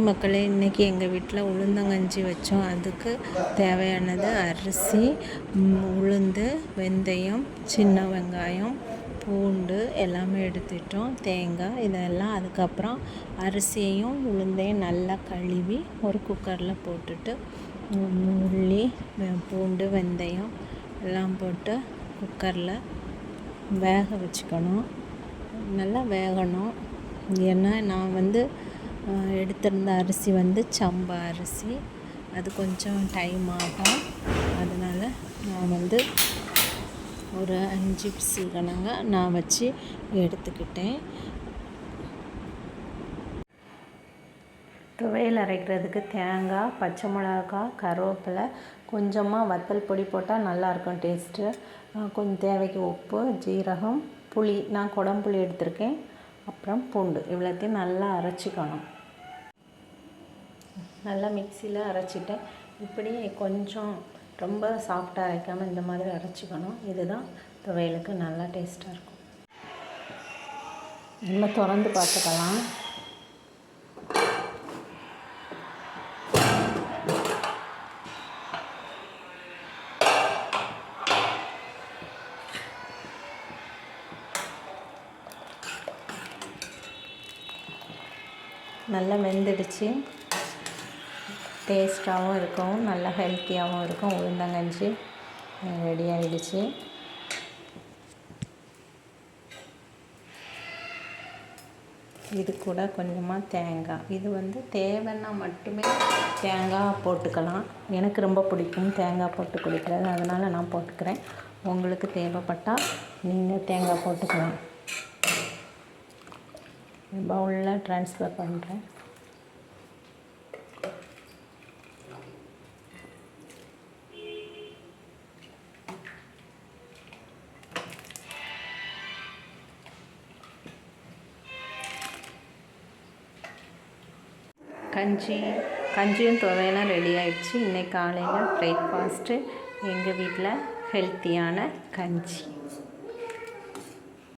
மக்களே இன்றைக்கி எங்கள் வீட்டில் உளுந்தங்கஞ்சி வச்சோம். அதுக்கு தேவையானது அரிசி உளுந்து வெந்தயம் சின்ன வெங்காயம் பூண்டு எல்லாமே எடுத்துட்டோம். தேங்காய் இதெல்லாம் அதுக்கப்புறம் அரிசியையும் உளுந்தையும் நல்லா கழுவி ஒரு குக்கரில் போட்டுட்டு உள்ளி வெ- பூண்டு வெந்தயம் எல்லாம் போட்டு குக்கரில் வேக வச்சுக்கணும். நல்லா வேகணும். ஏன்னா நான் வந்து எடுத்திருந்த அரிசி வந்து சம்பா அரிசி. அது கொஞ்சம் டைம் ஆகும். அதனால் நான் வந்து ஒரு அஞ்சு விசில் நான் வச்சு எடுத்துக்கிட்டேன். துவையல் அரைக்கிறதுக்கு தேங்காய் பச்சை மிளகாய் கருவேப்பிலை கொஞ்சமாக வத்தல் பொடி போட்டால் நல்லாயிருக்கும் டேஸ்ட்டு கொஞ்சம் தேவைக்கு உப்பு ஜீரகம் புளி. நான் குடம்புளி எடுத்திருக்கேன். அப்புறம் பூண்டு. இவ்வளோத்தையும் நல்லா அரைச்சிக்கணும். நல்லா மிக்சியில் அரைச்சிட்டேன் இப்படி கொஞ்சம் ரொம்ப சாஃப்டாக அரைக்காமல் இந்த மாதிரி அரைச்சிக்கணும். இதுதான் துவையலுக்கு நல்லா டேஸ்ட்டாக இருக்கும். நம்ம திறந்து பார்த்துக்கலாம். நல்லா வெந்துடுச்சு. டேஸ்ட்டாகவும் இருக்கும். நல்லா ஹெல்த்தியாகவும் இருக்கும். உளுந்தங்கஞ்சி ரெடி ஆகிடுச்சு இது கூட கொஞ்சமாக தேங்காய். இது வந்து தேவைன்னா மட்டுமே தேங்காய் போட்டுக்கலாம். எனக்கு ரொம்ப பிடிக்கும் தேங்காய் போட்டு குடிக்கிறது. அதனால் நான் போட்டுக்கிறேன். உங்களுக்கு தேவைப்பட்டால் நீங்கள் தேங்காய் போட்டுக்கலாம். பவுலில் ட்ரான்ஸ்ஃபர் பண்ணுறேன் கஞ்சி கஞ்சியும் துவையெல்லாம் ரெடி ஆயிடுச்சு. இன்னைக்கு காலையில் பிரேக்ஃபாஸ்ட்டு எங்கள் வீட்டில் ஹெல்த்தியான கஞ்சி.